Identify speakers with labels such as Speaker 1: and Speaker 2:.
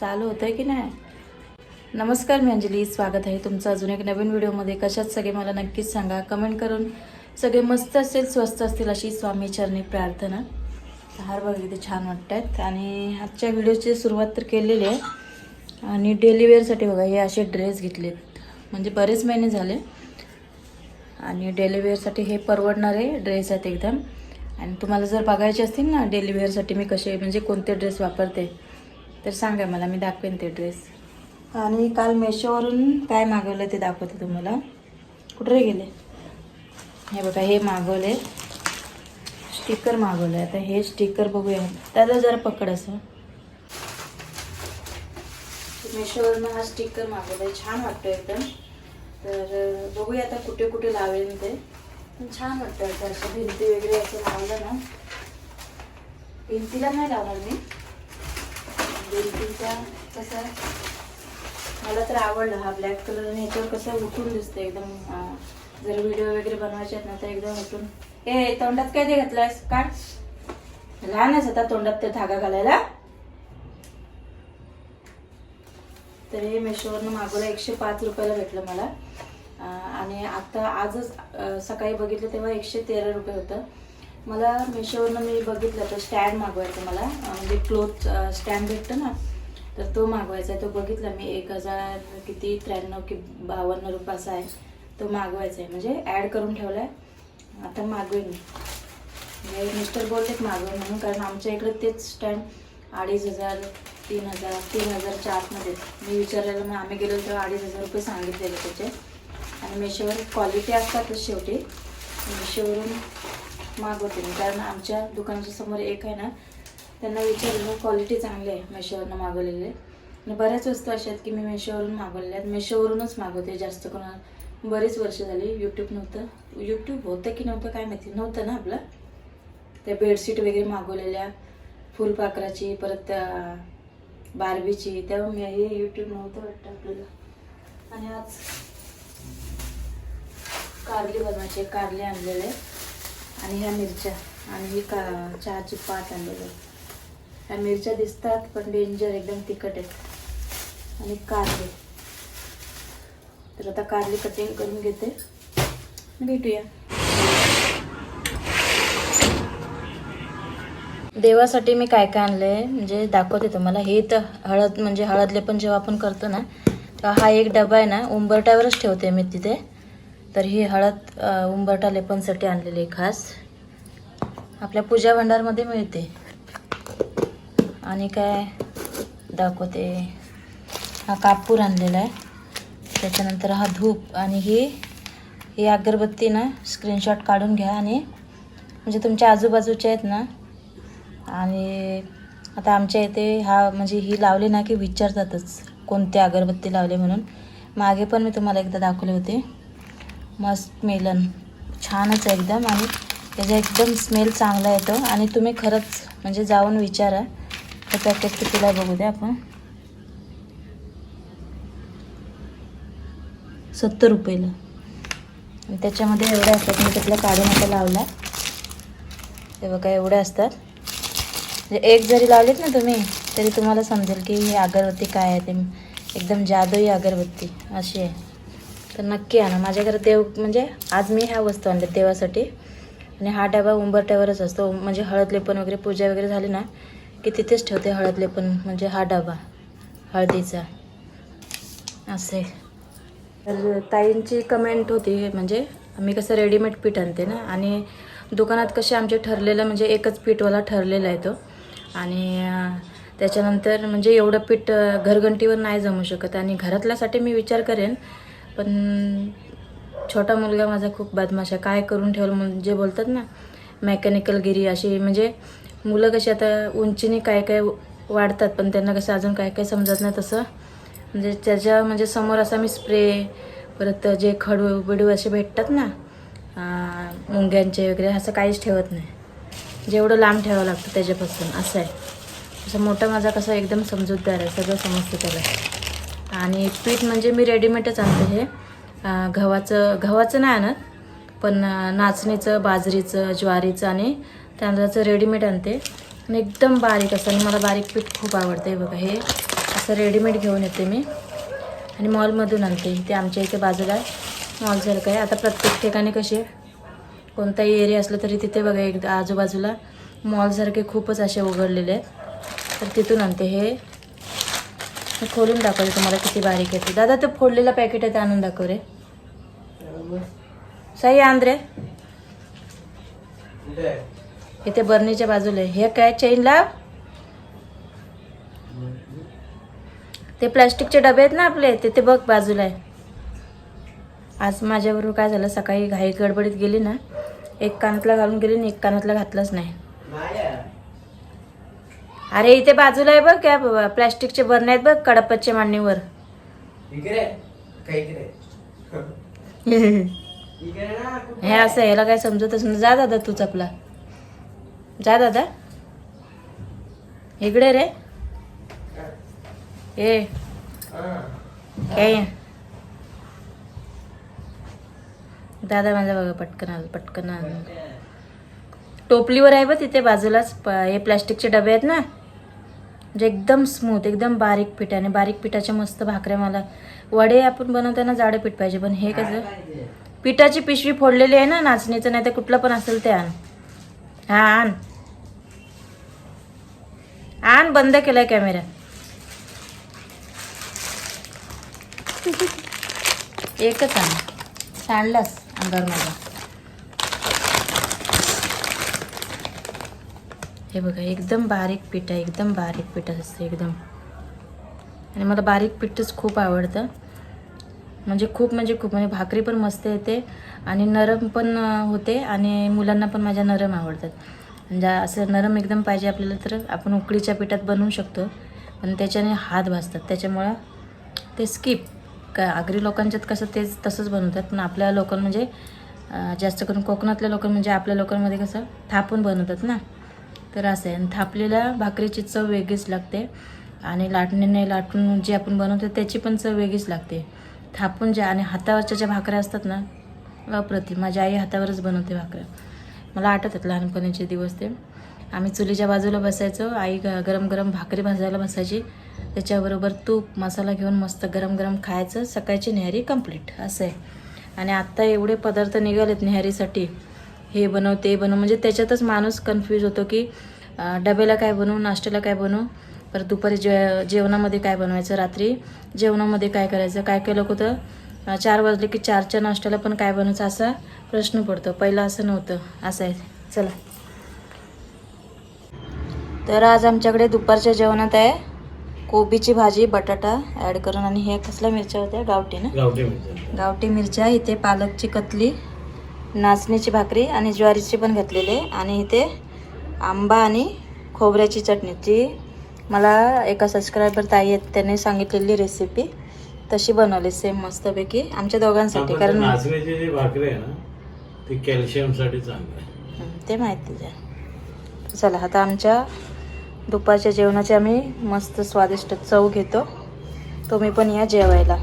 Speaker 1: चालू होतं आहे की नाही? नमस्कार मी अंजली स्वागत आहे तुमचं अजून एक नवीन व्हिडिओमध्ये. कशात सगळे मला नक्कीच सांगा. कमेंट करून सगळे मस्त असतील स्वस्त असतील अशी स्वामी चरणी प्रार्थना. हार बघ इथे छान वाटत आहेत आणि आजच्या व्हिडिओची सुरुवात तर केलेली आहे. आणि डेली वेअरसाठी बघा हे असे ड्रेस घेतलेत. म्हणजे बरेच महिने झाले. आणि डेली वेअरसाठी हे परवडणारे ड्रेस आहेत एकदम. आणि तुम्हाला जर बघायचे असतील ना डेली वेअरसाठी मी कसे म्हणजे कोणते ड्रेस वापरते तर सांगा मला मी दाखवेन ते ड्रेस आणि काल मेशोवरून काय मागवलं ते दाखवते तुम्हाला. कुठे गेले? हे बघा हे मागवले. स्टिकर मागवलं आता हे स्टिकर बघूया. त्याला जरा पकड असं. मेशोवरनं हा स्टिकर मागवलाय. छान वाटतो एकदम. तर बघूया आता कुठे कुठे लावेल ते. पण छान वाटतं आता असं. भिंती वगैरे असं लावलं ना. भिंतीला नाही लावणार मी. भिंतीचा कसं मला तर आवडला हा ब्लॅक कलर आणि याच्यावर कसं उठून दिसतं एकदम जर व्हिडिओ वगैरे बनवायचे आहेत ना तर एकदम उठून. ए तोंडात काय ते घातलंयस? काढ लहानच होता आता तोंडात ते धागा घालायला. तर हे मेशोवरनं मागवलं एकशे पाच रुपयाला भेटलं मला. आणि आता आजच सकाळी बघितलं तेव्हा एकशे तेरा रुपये होतं. मला मेशोवरनं मी बघितलं तर स्टँड मागवायचं मला म्हणजे क्लोथ स्टँड भेटतं ना तर तो मागवायचा आहे तो बघितला मी एक हजार किती त्र्याण्णव कि बावन्न रुपये असा आहे तो मागवायचा आहे म्हणजे ॲड करून ठेवला आहे आता मागवेन मी. म्हणजे मिस्टर बोललेत मागवेन म्हणून कारण आमच्या इकडे तेच स्टँड अडीच हजार तीन हजार तीन हजारच्या आतमध्ये. मी विचारायला मग आम्ही गेलो तेव्हा अडीच हजार रुपये सांगितलेले त्याचे. आणि मेशोवर क्वालिटी असतातच शेवटी. मेशोवरून मागवते मी. कारण आमच्या दुकानाच्या समोर एक आहे ना त्यांना विचारलं क्वालिटी चांगली आहे मेशोवरनं मागवलेले. आणि बऱ्याच वस्तू अशा आहेत की मी मेशोवरून मागवलेल्या आहेत मेशोवरूनच मागवते जास्त करून. बरीच वर्ष झाली यूट्यूब नव्हतं. यूट्यूब होतं की नव्हतं काय माहिती? नव्हतं ना आपलं. त्या बेडशीट वगैरे मागवलेल्या फुलपाखराची परत त्या बार्बीची. तेव्हा मी हे यूट्यूब नव्हतं वाटतं आपल्याला. आणि आज कारली बनवायची कारली आणलेले आणि ह्या मिरच्या आणि ही का चहाची पात आणलेली ह्या मिरच्या दिसतात पण डेंजर एकदम तिखट आहेत. आणि कारले. तर आता कारली कटिंग करून घेते. भेटूया. देवासाठी मी काय काय आणलं आहे म्हणजे दाखवते तुम्हाला. हे तर हळद म्हणजे हळदले पण जेव्हा आपण करतो ना तेव्हा हा एक डबा आहे ना उंबरट्यावरच ठेवते मी तिथे. तर ही हळद उंबरटा लेपनसाठी आणलेली आहे खास. आपल्या पूजा भंडारमध्ये मिळते. आणि काय दाखवते हा कापूर आणलेला आहे. त्याच्यानंतर हा धूप आणि ही ही अगरबत्ती ना स्क्रीनशॉट काढून घ्या आणि म्हणजे तुमच्या आजूबाजूच्या आहेत ना आणि आता आमच्या इथे हा म्हणजे ही लावली ना की विचारतातच कोणत्या अगरबत्ती लावली म्हणून. मागे पण मी तुम्हाला एकदा दाखवले होते. मस्त मेलन. छानच आहे एकदम आणि त्याचा एकदम स्मेल चांगला येतो. आणि तुम्ही खरंच म्हणजे जाऊन विचारा. हे पॅकेट कितीला बघू द्या आपण. सत्तर रुपयेला. आणि त्याच्यामध्ये एवढे असतात. मी त्यातला काढून आता लावला. ते बघा एवढे असतात. म्हणजे एक जरी लावलीत ना तुम्ही तरी तुम्हाला समजेल की ही अगरबत्ती काय आहे ते. एकदम जादुई अगरबत्ती. अशी आहे. तर नक्की आणा. माझ्या घरात देव म्हणजे आज मी ह्या वस्तू आणल्या देवासाठी. आणि हा डबा उंबरट्यावरच असतो. म्हणजे हळद लेपण वगैरे पूजा वगैरे झाली ना की तिथेच ठेवते हळद लेपण म्हणजे हा डबा हळदीचा. असे. तर ताईंची कमेंट होती म्हणजे आम्ही कसं रेडीमेड पीठ आणते ना. आणि दुकानात कसे आमचे ठरलेलं म्हणजे एकच पीठवाला ठरलेला आहे तो. आणि त्याच्यानंतर म्हणजे एवढं पीठ घरघंटीवर नाही जमू शकत. आणि घरातल्यासाठी मी विचार करेन पण छोटा मुलगा माझा खूप बदमाश आहे. काय करून ठेवलं म्हणजे बोलतात ना मेकॅनिकल गिरी अशी म्हणजे मुलं कशी आता उंचीने काय काय वाढतात पण त्यांना कसं अजून काय काय समजत नाही तसं. म्हणजे त्याच्या म्हणजे समोर असा मी स्प्रे परत जे खडू बिडू असे भेटतात ना मुंग्यांचे वगैरे असं काहीच ठेवत नाही. जेवढं लांब ठेवावं लागतं त्याच्यापासून असं आहे. असं मोठा माझा कसं एकदम समजूतदार आहे सगळं समजतं त्याला. आणि पीठ म्हणजे मी रेडीमेडच आणते हे. गव्हाचं गव्हाचं नाही आणत पण नाचणीचं बाजरीचं ज्वारीचं आणि तांदळाचं रेडीमेड आणते. आणि एकदम बारीक असतं आणि मला बारीक पीठ खूप आवडते बघा. हे असं रेडीमेड घेऊन येते मी. आणि मॉलमधून आणते. ते आमच्या इथे बाजूला मॉलसारखं आहे. आता प्रत्येक ठिकाणी कसे कोणताही एरिया असला तरी तिथे बघा एकदा आजूबाजूला मॉलसारखे खूपच असे उघडलेले आहेत. तर तिथून आणते हे. हे खोलून दाखवते तुम्हाला किती बारीक आहे ते. दादा ते फोडलेलं पॅकेट आहे ते आणून दाखव रे. साई आंद्रे इथे बर्नीच्या बाजूला हे काय चेन लाव ते प्लॅस्टिकचे डबे आहेत ना आपले ते ते बघ बाजूला आहे. आज माझ्याबरोबर काय झालं सकाळी घाई गडबडीत गेली ना एक कानातला घालून गेली आणि एक कानातला घातलाच नाही. अरे इथे बाजूला आहे बघ काय प्लॅस्टिकचे बरणे आहेत बघ कडप्पाच्या मांडणीवर हे असं याला काय समजतच नाही जा दादा तूच आपला. जा दादा. इकडे रे. ए
Speaker 2: हा.
Speaker 1: काय दादा माझा बघा पटकन आलं पटकन आलं टोपलीवर आहे बघ तिथे बाजूलाच हे प्लॅस्टिकचे डबे आहेत ना. म्हणजे एकदम स्मूथ एकदम बारीक पीठ आणि बारीक पिठाच्या मस्त भाकऱ्या मला वडे आपण बनवताना जाडं पीठ पाहिजे पण हे कसं पिठाची पिशवी फोडलेली आहे ना नाचणीचं नाही तर कुठलं पण असेल ते आण. हा आण. आण बंद केलाय कॅमेरा. एकच आण. सांडलंस अंगावर माझा हे बघा एकदम बारीक पीठ आहे एकदम बारीक पीठ असतं एकदम. आणि मला बारीक पीठच खूप आवडतं. म्हणजे खूप म्हणजे खूप म्हणजे भाकरी पण मस्त येते आणि नरम पण होते आणि मुलांना पण माझ्या नरम आवडतात. म्हणजे असं नरम एकदम पाहिजे आपल्याला तर आपण उकडीच्या पिठात बनवू शकतो पण त्याच्याने हात भाजतात. त्याच्यामुळं ते स्किप का आगरी लोकांच्यात कसं तेच तसंच बनवतात पण आपल्या लोकां म्हणजे जास्त करून कोकणातल्या लोकां म्हणजे आपल्या लोकांमध्ये कसं थापून बनवतात ना. तर असं आहे. आणि थापलेल्या भाकरीची चव वेगळीच लागते. आणि लाटणीने लाटून जे आपण बनवतो त्याची पण चव वेगळीच लागते. थापून ज्या आणि हातावरच्या ज्या भाकऱ्या असतात ना अप्रतिम. माझी आई हातावरच बनवते भाकऱ्या. मला आठवतात लहानपणीचे दिवस ते. आम्ही चुलीच्या बाजूला बसायचो. आई ग- गरम गरम भाकरी भाजायला बसायची. त्याच्याबरोबर तूप मसाला घेऊन मस्त गरम गरम खायचं. सकाळची न्याहारी कंप्लीट असं आहे. आणि आत्ता एवढे पदार्थ निघालेत न्याहारीसाठी. हे बनव ते बनव. म्हणजे त्याच्यातच माणूस कन्फ्यूज होतो की डब्याला काय बनवू नाश्त्याला काय बनवू? परत दुपारी जे जेवणामध्ये काय बनवायचं रात्री? जेवणामध्ये काय करायचं? काय काय लोक तर अं, चार वाजले की चारच्या नाश्त्याला पण काय बनवायचं असा प्रश्न पडतो. पहिला असं नव्हतं. असं आहे. चला. तर आज आमच्याकडे दुपारच्या जेवणात आहे कोबीची भाजी बटाटा ॲड करून आणि हे कसल्या मिरच्या होत्या? गावठी ना?
Speaker 3: गावठी मिरच्या
Speaker 1: इथे पालकची कतली नाचणीची भाकरी आणि ज्वारीची पण घातलेली आणि इथे आंबा आणि खोबऱ्याची चटणी. जी मला एका सबस्क्रायबर ताई आहेत त्याने सांगितलेली रेसिपी तशी बनवली सेम मस्तपैकी आमच्या दोघांसाठी. कारण
Speaker 3: नाचण्याची जी भाकरी आहे ना ती कॅल्शियमसाठी चांगली आहे.
Speaker 1: हं, ते माहिती आहे चला आता आमच्या दुपारच्या जेवणाची आम्ही मस्त स्वादिष्ट चव घेतो. तुम्ही पण या जेवायला.